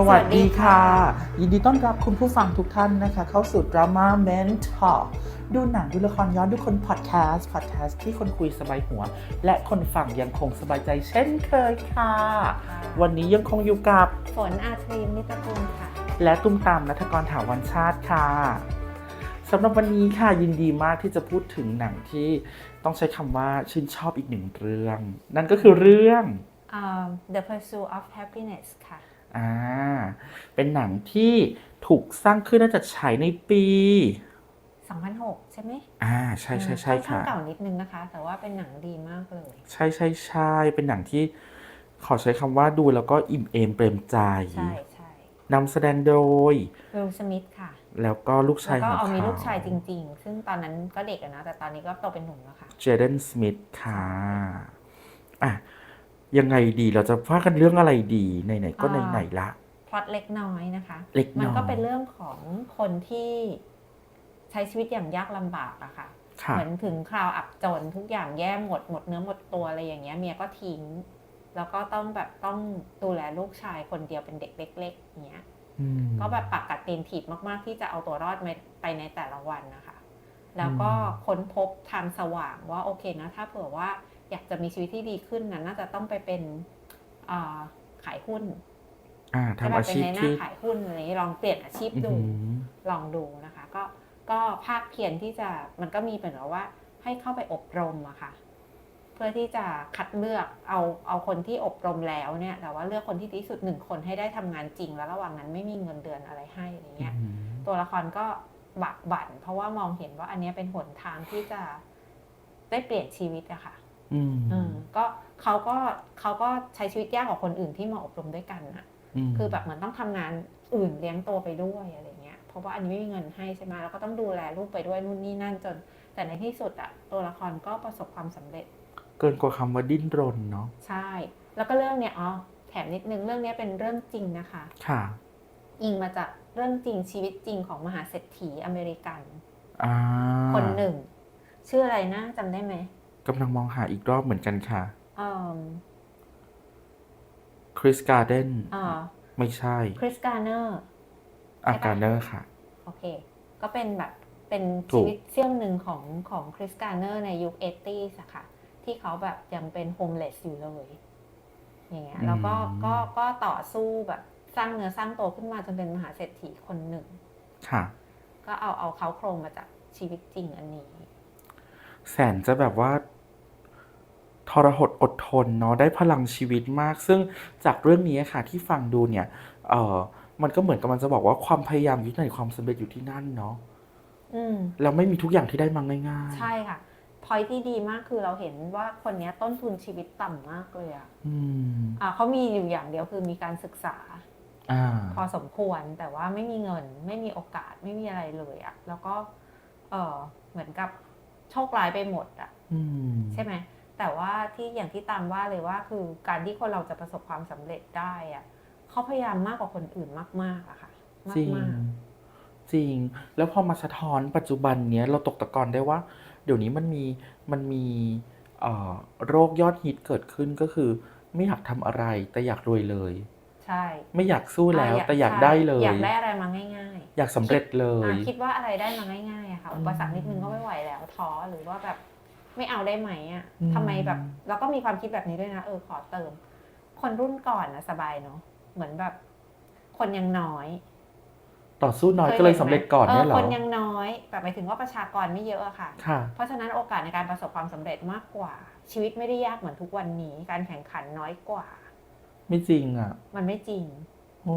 สวัสดีค่ะ ยินดีต้อนรับคุณผู้ฟังทุกท่านนะคะ เข้าสู่ดราม่าเมนทอร์ดูหนังดูละครย้อนดูคนพอดแคสต์พอดแคสต์ที่คนคุยสบายหัว และคนฟังยังคงสบายใจเช่นเคยค่ะ วันนี้ยังคงอยู่กับ ฝนอาทรีนิตกุลค่ะ และตุ้มตามนัทกรถาวันชาติค่ะสำหรับวันนี้ค่ะยินดีมากที่จะพูดถึงหนังที่ต้องใช้คำว่าชื่นชอบอีกหนึ่งเรื่อง นั่นก็คือเรื่อง um, The Pursuit of Happiness ค่ะ อ่า เป็นหนังที่ถูกสร้างขึ้นน่าจะฉายในปี 2006 ใช่ไหมอ่า ใช่ใช่ใช่ค่อนข้างค่ะ เก่านิดนึงนะคะ แต่ว่าเป็นหนังดีมากเลย ใช่ใช่ใช่เป็นหนังที่ขอใช้คำว่าดูแล้วก็อิ่มเอมเปรมใจใช่ใช่นำแสดงโดย วิลสมิธค่ะ แล้วก็ลูกแล้ชายวก็ของเอามีเขาลูกชายจริง ๆ ซึ่งตอนนั้นก็เด็กอะนะ แต่ตอนนี้ก็โตเป็นหนุ่มแล้วค่ะ เจเดนสมิธค่ะอะ ยังไงดีเราจะว่ากันเรื่องอะไรดีไหนๆก็อ่าไหนๆละ พล็อตเล็กน้อยนะคะเล็กน้อย มันก็เป็นเรื่องของคนที่ใช้ชีวิตอย่างยากลำบากอะค่ะ ค่ะเหมือนถึงคราวอับจนทุกอย่างแย่หมดหมดเนื้อหมดตัวอะไรอย่างเงี้ยเมียก็ทิ้ง แล้วก็ต้องแบบต้องดูแลลูกชายคนเดียวเป็นเด็กเล็กๆอย่างเงี้ย อืม ก็แบบปักกัดตีนถีบมาก ๆ ที่จะเอาตัวรอดไปในแต่ละวันนะคะ แล้วก็อืมค้นพบทางสว่างว่าโอเคนะ ถ้าเผื่อว่า อยากจะมีชีวิตที่ดีขึ้นนะน่าจะต้องไปเป็นอ่าขายหุ้นอ่าใช่ทำไหมอาเป็นชีพในหน้าที่ขายหุ้นอะไรอย่างนี้ลองเปลี่ยนอาชีพอื้อดูหือลองดูนะคะ ก็ก็ภาคเพียรที่จะมันก็มีเป็นแบบว่าให้เข้าไปอบรมอะค่ะ เพื่อที่จะคัดเลือกเอาเอาคนที่อบรมแล้วเนี่ย แต่ว่าเลือกคนที่ดีที่สุดหนึ่งคนให้ได้ทำงานจริง แล้วระหว่างนั้นไม่มีเงินเดือนอะไรให้อะไรเงี้ยอืมตัวละครก็บักบั่น เพราะว่ามองเห็นว่าอันเนี้ยเป็นหนทางที่จะได้เปลี่ยนชีวิตอะค่ะอืมอืม ก็เขาก็เขาก็ใช้ชีวิตยากกว่าคนอื่นที่มาอบรมด้วยกันอะมคือแบบเหมือนต้องทำงานอื่นเลี้ยงตัวไปด้วยอะไรเงี้ย เพราะว่าอันนี้ไม่มีเงินให้ใช่ไหมแล้วก็ต้องดูแลลูกไปด้วยนู่นนี่นั่นจน แต่ในที่สุดอะตัวละครก็ประสบความสำเร็จ เกินกว่าคำว่าดิ้นรนเนาะใช่ แล้วก็เรื่องเนี้ยอ๋อแถมนิดนึงเรื่องเนี้ยเป็นเรื่องจริงนะคะ ค่ะ อิงมาจากเรื่องจริงชีวิตจริงของมหาเศรษฐีอเมริกันอ่าคนหนึ่ง ชื่ออะไรนะจำได้ไหม กำลังมองหาอีกรอบเหมือนกันค่ะเอ่อคริสการ์เดนอ่าไม่ใช่คริสการ์เนอร์อาใช่ปะการเนอร์ค่ะ โอเค ก็เป็นแบบเป็นถูชีกวิตเสี้ยวหนึ่งของของคริสการ์เนอร์ในยุคเอตี้อะค่ะ ที่เขาแบบยังเป็นโฮมเลสอยู่เลยอย่างเงี้ยแล้วก็ก็ก็ต่อสู้แบบสร้างเนื้อสร้างตัวขึ้นมาจนเป็นมหาเศรษฐีคนหนึ่ง ค่ะ ก็เอาเอาเขาโครงมาจากชีวิตจริงอันนี้ แสนจะแบบว่า ทรหดอดทนเนาะได้พลังชีวิตมาก ซึ่งจากเรื่องนี้ค่ะที่ฟังดูเนี่ยเออมันก็เหมือนกับมันจะบอกว่าความพยายามอยู่ที่ไหนความสำเร็จอยู่ที่นั่นเนาะอืมแล้วไม่มีทุกอย่างที่ได้มาง่ายใช่ค่ะพอยที่ดีมากคือเราเห็นว่าคนเนี้ยต้นทุนชีวิตต่ำมากเลยอะๆอืมอ่าเขามีอยู่อย่างเดียวคือมีการศึกษาอ่าพอสมควรแต่ว่าไม่มีเงิน ไม่มีโอกาสไม่มีอะไรเลยอะแล้วก็ เออเหมือนกับโชคร้ายไปหมดอะอืมใช่ไหม แต่ว่าที่อย่างที่ตามว่าเลยว่าคือการที่คนเราจะประสบความสำเร็จได้อะเขาพยายามมากกว่าคนอื่นมากๆอะค่ะมากจริงมากจริง แล้วพอมาสะท้อนปัจจุบันเนี้ยเราตกตะกอนได้ว่า เดี๋ยวนี้มันมีมันมีเอ่อโรคยอดฮิตเกิดขึ้นก็คือ ไม่อยากทำอะไรแต่อยากรวยเลย ใช่ ไม่อยากสู้แล้วะแต่อยากใช่ได้เลย อยากได้อะไรมาง่ายอยากสำเร็จเลๆยอะคิดว่าอะไรได้มาง่ายๆอะค่ะอืมอุปสรรคนิดนึงก็ไม่ไหวแล้วท้อหรือว่าแบบ ไม่เอาได้ไหมอะอืม ทำไมแบบแล้วก็มีความคิดแบบนี้ด้วยนะเออขอเติม คนรุ่นก่อนนะสบายเนาะเหมือนแบบ คนยังน้อยต่อสู้น้อยก็เลยสำเร็จก่อนเนี่ยเหรอคนยังน้อยแบบหมายถึงว่าประชากรไม่เยอะอะค่ะ ค่ะ เพราะฉะนั้นโอกาสในการประสบความสำเร็จมากกว่า ชีวิตไม่ได้ยากเหมือนทุกวันนี้ การแข่งขันน้อยกว่า ไม่จริงอะมันไม่จริงโอ้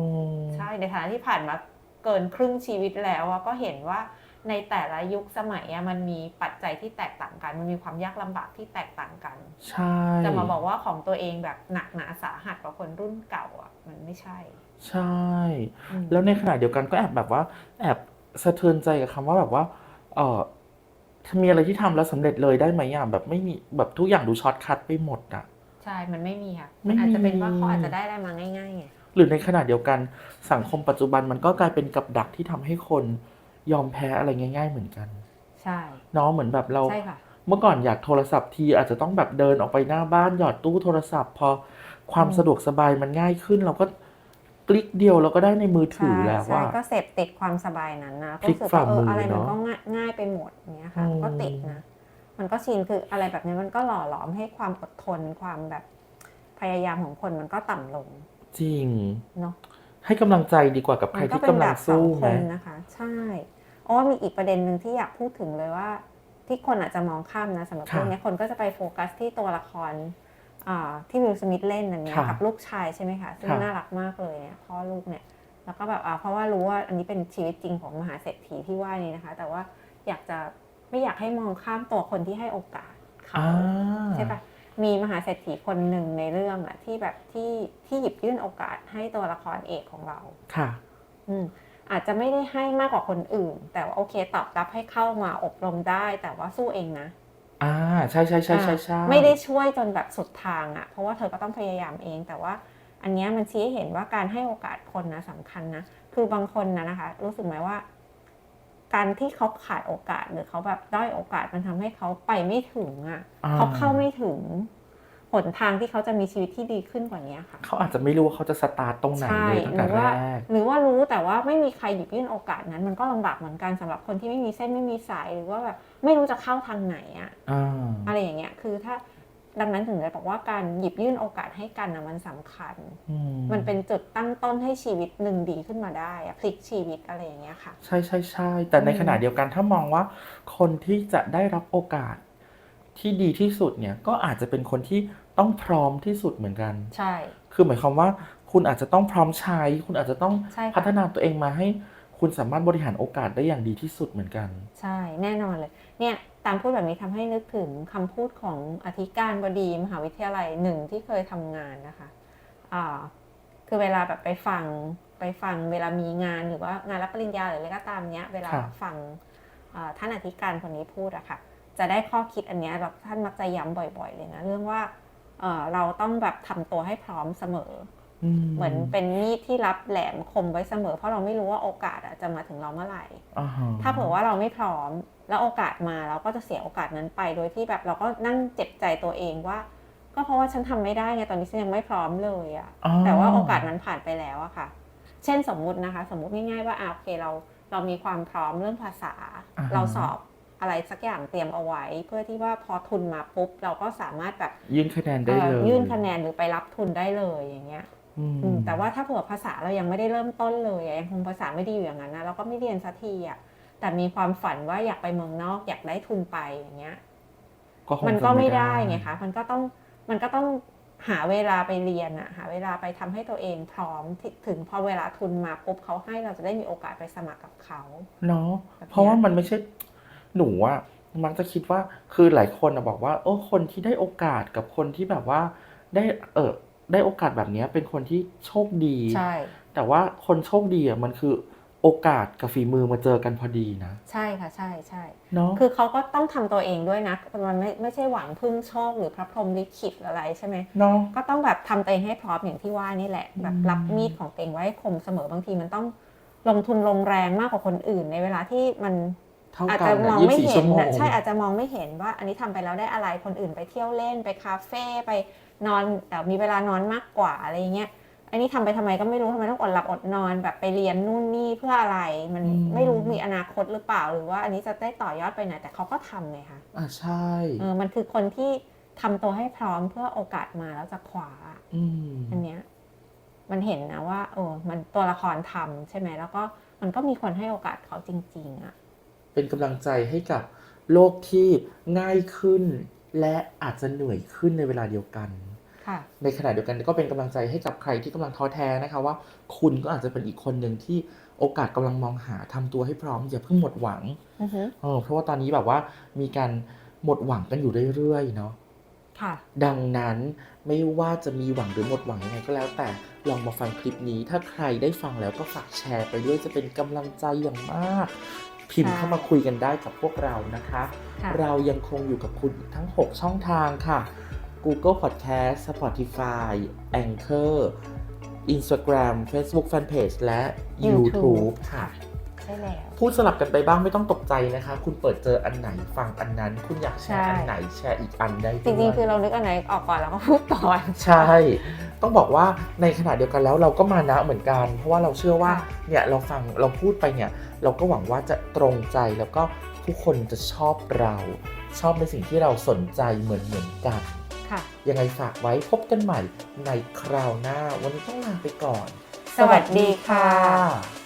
ใช่ในฐานะที่ผ่านมาเกินครึ่งชีวิตแล้วอะก็เห็นว่า ในแต่ละยุคสมัยอะมันมีปัจจัยที่แตกต่างกัน มันมีความยากลำบากที่แตกต่างกัน ใช่จะมาบอกว่าของตัวเองแบบหนักหนาสาหัสกว่าคนรุ่นเก่าอะมันไม่ใช่ใช่ อืมแล้วในขณะเดียวกันก็แอบแบบว่า แอบสะเทือนใจกับคำว่าแบบว่า เออถ้ามีอะไรที่ทำแล้วสำเร็จเลยได้ไหมอะแบบไม่มีแบบทุกอย่างดูช็อตคัทไปหมดอะ ใช่มันไม่มีค่ะไม่มันมีอาจจะเป็นว่าเขาอาจจะได้อะไรมาง่ายๆไงหรือในขณะเดียวกันสังคมปัจจุบันมันก็กลายเป็นกับดักที่ทำให้คน ยอมแพ้อะไรง่าย ๆ เหมือนกัน ใช่เนาะเหมือนแบบเรา ใช่ค่ะ เมื่อก่อนอยากโทรศัพท์ทีอาจจะต้องแบบเดินออกไปหน้าบ้านหยอดตู้โทรศัพท์ พอความอืม สะดวกสบายมันง่ายขึ้น เราก็คลิกเดียวเราก็ได้ในมือถือแล้วใช่ว่าก็เสพติดความสบายนั้นนะพลิกรู้สึฝ่าว่าเอมือออะไรมันเนอะก็ง่ายง่ายไปหมดเนี้ยค่ะอืม ก็ติดนะ มันก็ชินคืออะไรแบบนี้มันก็หล่อหลอมให้ความอดทนความแบบพยายามของคนมันก็ต่ำลงจริง เนาะให้กำลังใจดีกว่ากับใครมันก็ที่เป็นกำแบลังบสอสู้งไหคมนนะคะ ใช่เพ ราะว่ามีอีกประเด็นหนึ่งที่อยากพูดถึงเลยว่า ที่คนอาจจะมองข้ามนะสำหรับค่ะเรื่องนี้คนก็จะไปโฟกัสที่ตัวละครอ่าที่วิลสมิธเล่นอันเนี้ยค่ะกับลูกชายใช่ไหมคะซึ่งค่ะน่ารักมากเลยเนี่ยพ่อลูกเนี่ยแล้วก็แบบอ่าเพราะว่ารู้ว่าอันนี้เป็นชีวิตจริงของมหาเศรษฐีที่ว่านี้นะคะ แต่ว่าอยากจะไม่อยากให้มองข้ามตัวคนที่ให้โอกาสเขาอ่าใช่ปะมีมหาเศรษฐีคนหนึ่งในเรื่องอะที่แบบที่ที่หยิบยื่นโอกาสให้ตัวละครเอกของเราค่ะ อืม อาจจะไม่ได้ให้มากกว่าคนอื่น แต่ว่าโอเคตอบรับให้เข้ามาอบรมได้ แต่ว่าสู้เองนะอ่าใช่ใช่ใช่ใช่ใช่อ่าไม่ได้ช่วยจนแบบสุดทางอะเพราะว่าเธอก็ต้องพยายามเอง แต่ว่าอันเนี้ยมันชี้ให้เห็นว่าการให้โอกาสคนนะสำคัญนะ คือบางคนนะนะคะ รู้สึกไหมว่า การที่เขาขาดโอกาสหรือเขาแบบด้อยโอกาสมันทำให้เขาไปไม่ถึงอะอ่เขาเข้าไม่ถึง หนทางที่เขาจะมีชีวิตที่ดีขึ้นกว่านี้ค่ะ เขาอาจจะไม่รู้ว่าเขาจะสตาร์ตตรงไหนใช่เลยตั้งหแต่รือแรว่ากหรือว่ารู้แต่ว่าไม่มีใครหยิบยื่นโอกาสนั้น มันก็ลำบากเหมือนกันสำหรับคนที่ไม่มีเส้นไม่มีสายหรือว่าแบบไม่รู้จะเข้าทางไหนอะอ่าอะไรอย่างเงี้ยคือถ้าดังนั้นถึงได้บอกว่าการหยิบยื่นโอกาสให้กันนะมันสำคัญอืมันเป็นจุดตั้งต้นให้ชีวิตหนึ่งดีขึ้นมาได้อะพลิกชีวิตอะไรอย่างเงี้ยค่ะ ใช่ใช่ใช่แต่ในอืมขณะเดียวกันถ้ามองว่า คนที่จะได้รับโอกาส ที่ดีที่สุดเนี่ยก็อาจจะเป็นคนที่ต้องพร้อมที่สุดเหมือนกัน ใช่ คือหมายความว่าคุณอาจจะต้องพร้อมใช้ คุณอาจจะต้องใช่ค่ะ พัฒนาตัวเองมาให้คุณสามารถบริหารโอกาสได้อย่างดีที่สุดเหมือนกัน ใช่แน่นอนเลยเนี่ยตามพูดแบบนี้ทำให้นึกถึงคำพูดของอธิการบดีมหาวิทยาลัยหนึ่งที่เคยทำงานนะคะอ่าคือเวลาแบบไปฟังไปฟังเวลามีงานหรือว่างานรับปริญญาหรืออะไรก็ตามเนี้ยเวลาครับ ฟังอ่าท่านอธิการคนนี้พูดอะค่ะ จะได้ข้อคิดอันเนี้ยแบบท่านมักจะย้ำบ่อยๆ เลยนะ เรื่องว่าเอ่อเราต้องแบบทำตัวให้พร้อมเสมอ เหมือนเป็นมีดที่รับแหลมคมไว้เสมอ เพราะเราไม่รู้ว่าโอกาสอะจะมาถึงเราเมื่อไหร่อ่าฮะถ้าเผื่อว่าเราไม่พร้อมแล้วโอกาสมาเราก็จะเสียโอกาสนั้นไป โดยที่แบบเราก็นั่งเจ็บใจตัวเองว่า ก็เพราะว่าฉันทำไม่ได้ไงตอนนี้ฉันยังไม่พร้อมเลยอะอ๋อแต่ว่าโอกาสมันผ่านไปแล้วอะค่ะ เช่นสมมุตินะคะ สมมุติง่ายๆว่าอ่าโอเคเราเรามีความพร้อมเรื่องภาษาอ่าฮะเราสอบ อะไรสักอย่างเตรียมเอาไว้ เพื่อที่ว่าพอทุนมาปุ๊บ เราก็สามารถแบบยื่นคะแนนได้เอ่เลอยยื่นคะแนนหรือไปรับทุนได้เลยอย่างเงี้ยอืมอืมแต่ว่าถ้าเผื่อภาษาเรายังไม่ได้เริ่มต้นเลยอะยังคงภาษาไม่ดีอยู่อย่างนั้นนะเราก็ไม่เรียนสักทีอะแต่มีความฝันว่าอยากไปเมืองนอกอยากได้ทุนไปอย่างเงี้ยก็คงมันจะก็ไม่ได้ไงคะมันก็ต้องมันก็ต้องหาเวลาไปเรียนอะหาเวลาไปทำให้ตัวเองพร้อมที่ถึงพอเวลาทุนมาปุ๊บเขาให้เราจะได้มีโอกาสไปสมัครกับเขาเนาะแบบเนี้ยเพราะว่ามันไม่ใช่ หนูอะมักจะคิดว่าคือหลายคนอะบอกว่าโอ้คนที่ได้โอกาสกับคนที่แบบว่าได้เออได้โอกาสแบบเนี้ยเป็นคนที่โชคดีใช่แต่ว่าคนโชคดีอะมันคือโอกาสกับฝีมือมาเจอกันพอดีนะ ใช่ค่ะใช่ใช่เนาะคือเขาก็ต้องทำตัวเองด้วยนะมันไม่ไม่ใช่หวังพึ่งโชคหรือพระพรหมลิขิตอะไรใช่ไหมเนาะก็ต้องแบบทำตัวเองให้พร้อมอย่างที่ว่านี่แหละ แบบอืมรับมีดของตัวเองไว้ให้คมเสมอบางทีมันต้องลงทุนลงแรงมากกว่าคนอื่นในเวลาที่มัน เท่าอาจกัจะนมอะองยี่ไม่สิบสี่เห็ชั่นวโมง นะใช่อาจจะมองไม่เห็นว่า อันนี้ทำไปแล้วได้อะไรคนอื่นไปเที่ยวเล่นไปคาเฟ่ไปนอนแต่มีเวลานอนมากกว่าอะไรเงี้ยอันนี้ทำไปทำไมก็ไม่รู้ทำไมต้องอดหลับอดนอนแบบไปเรียนนู่นนี่เพื่ออะไรมันอืม ไม่รู้มีอนาคตหรือเปล่าหรือว่า อันนี้จะได้ต่อยอดไปไหนแต่เขาก็ทำเลยค่ะอะใช่เออมันคือคนที่ทำตัวให้พร้อมเพื่อโอกาสมาแล้วจะขวาอืมอันเนี้ยมันเห็นนะว่าเออมันตัวละครทำใช่ไหมแล้วก็มันก็มีคนให้โอกาสเขาจริง ๆอะ่ะ เป็นกำลังใจให้กับโลกที่ง่ายขึ้น และอาจจะเหนื่อยขึ้นในเวลาเดียวกันค่ะในขณะเดียวกันก็เป็นกำลังใจให้กับใครที่กำลังท้อแท้นะคะว่า คุณก็อาจจะเป็นอีกคนหนึ่งที่โอกาสกำลังมองหาทำตัวให้พร้อมอย่าเพิ่งหมดหวังอือฮึเออเพราะว่าตอนนี้แบบว่ามีการหมดหวังกันอยู่เรื่อยๆเนาะค่ะดังนั้นไม่ว่าจะมีหวังหรือหมดหวังยังไงก็แล้ว แต่ลองมาฟังคลิปนี้ ถ้าใครได้ฟังแล้วก็ฝากแชร์ไปด้วยจะเป็นกำลังใจอย่างมาก พิมพ์ค่ะเข้ามาคุยกันได้กับพวกเรานะคะค่ะเรายังคงอยู่กับคุณอีกทั้ง 6 ช่องทางค่ะ Google Podcast Spotify Anchor Instagram Facebook Fanpage และ YouTube YouTube ค่ะใช่ช่แล้ว พูดสลับกันไปบ้างไม่ต้องตกใจนะคะ คุณเปิดเจออันไหนฟังอันนั้น คุณอยากแชร์ใช่อันไหนแชร์อีกอันได้ด้วยจริงๆ คือเรานึกอันไหนออกก่อนเราก็พูดก่อน ใช่ ต้องบอกว่าในขณะเดียวกันแล้วเราก็มานะเหมือนกัน เพราะว่าเราเชื่อว่าค่ะเนี่ยเราฟังเราพูดไปเนี่ยเราก็หวังว่าจะตรงใจแล้วก็ทุกคนจะชอบเราชอบในสิ่งที่เราสนใจเหมือนเหมือนๆกันค่ะยังไงฝากไว้พบกันใหม่ในคราวหน้า วันนี้ต้องลาไปก่อน สวัสดีค่ะสวัสดีค่ะ